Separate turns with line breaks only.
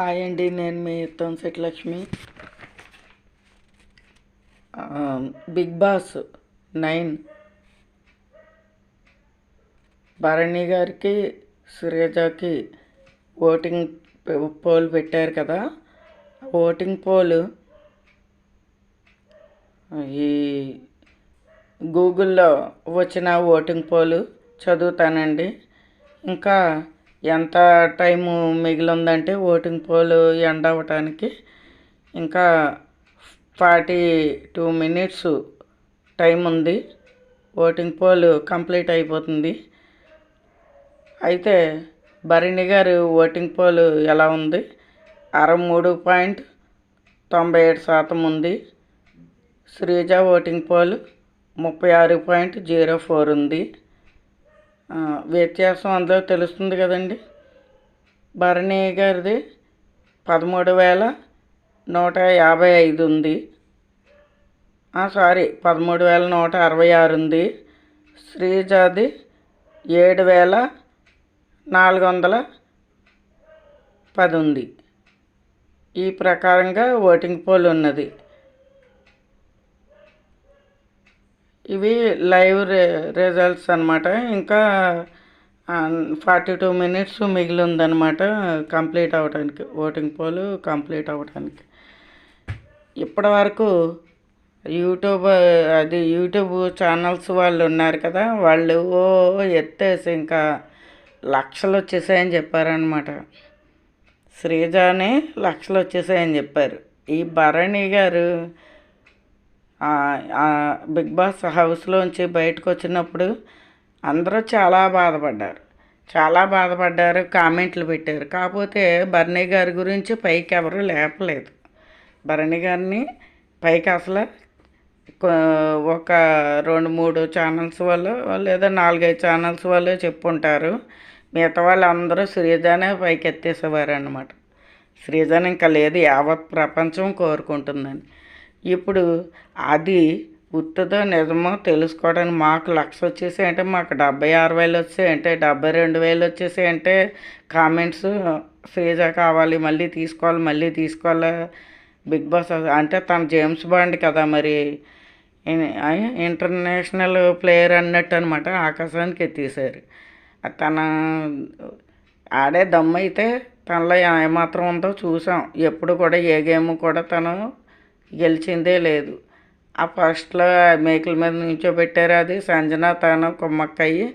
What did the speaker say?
Hi అండి నేను మీ తొంసెట్ Lakshmi Bigg Boss nine. Bharani గారికి సురేజకి ఓటింగ్ పోల్ పెట్టారు కదా ఓటింగ్ పోల్ ఈ గూగుల్లో వచ్చిన ఓటింగ్ పోల్ చదువుతానండి. ఇంకా ఎంత టైము మిగిలి ఉందంటే ఓటింగ్ పోల్ ఎండ్ అవ్వటానికి ఇంకా ఫార్టీ టూ మినిట్స్ టైం ఉంది. ఓటింగ్ పోల్ కంప్లీట్ అయిపోతుంది. అయితే భరణి గారు ఓటింగ్ పోల్ ఎలా ఉంది? అరవై మూడు పాయింట్ తొంభై ఏడు శాతం ఉంది. శ్రీజ ఓటింగ్ పోల్ ముప్పై ఆరు పాయింట్ జీరో ఫోర్ ఉంది. వ్యత్యాసం అందులో తెలుస్తుంది కదండి. భరణి గారిది పదమూడు వేల నూట యాభై ఐదు ఉంది. ఆ, సారీ పదమూడు వేల నూట అరవై ఆరు ఉంది. శ్రీజాది ఏడు వేల నాలుగు వందల పది ఉంది. ఈ ప్రకారంగా ఓటింగ్ పోల్ ఉన్నది. ఇవి లైవ్ రి రిజల్ట్స్ అనమాట ఇంకా ఫార్టీ టూ మినిట్స్ మిగిలి ఉందన్నమాట కంప్లీట్ అవ్వడానికి ఓటింగ్ పోల్ కంప్లీట్ అవ్వడానికి ఇప్పటి వరకు యూట్యూబ్ అది యూట్యూబ్ ఛానల్స్ వాళ్ళు ఉన్నారు కదా వాళ్ళు ఓ ఎత్తేసి ఇంకా లక్షలు వచ్చేసాయని చెప్పారనమాట శ్రీజానే లక్షలు వచ్చేసాయని చెప్పారు. ఈ భరణి గారు బిగ్ బాస్ హౌస్లోంచి బయటకు వచ్చినప్పుడు అందరూ చాలా బాధపడ్డారు. చాలా బాధపడ్డారు కామెంట్లు పెట్టారు. కాకపోతే భరణి గారి గురించి పైకి ఎవరు లేపలేదు. భరణి గారిని పైకి అసలు ఒక రెండు మూడు ఛానల్స్ వాళ్ళు లేదా నాలుగైదు ఛానల్స్ వాళ్ళు చెప్పుంటారు. మిగతా వాళ్ళందరూ శ్రీజానే పైకి ఎత్తేసేవారు అనమాట శ్రీజాన్ ఇంకా లేదు యావత్ ప్రపంచం కోరుకుంటుందని. ఇప్పుడు అది ఉత్తదో నిజమో తెలుసుకోవడానికి మాకు లక్ష వచ్చేసి అంటే మాకు డెబ్బై ఆరు వేలు వచ్చాయి అంటే డెబ్బై రెండు వేలు వచ్చేసి అంటే కామెంట్స్ ఫ్రీజా కావాలి మళ్ళీ తీసుకోవాలి మళ్ళీ తీసుకోవాలి బిగ్ బాస్ అంటే తన జేమ్స్ బాండ్ కదా మరి. ఇంటర్నేషనల్ ప్లేయర్ అన్నట్టు అనమాట ఆకాశానికి ఎత్తేసారు. తన ఆడే దమ్ము అయితే తనలో ఏమాత్రం ఉందో చూసాం. ఎప్పుడు కూడా ఏ గేమ్ కూడా తను గెలిచిందే లేదు. ఆ ఫస్ట్లో మేకుల మీద నుంచోబెట్టారు అది. సంజన తాను కుమ్మక్కయ్యి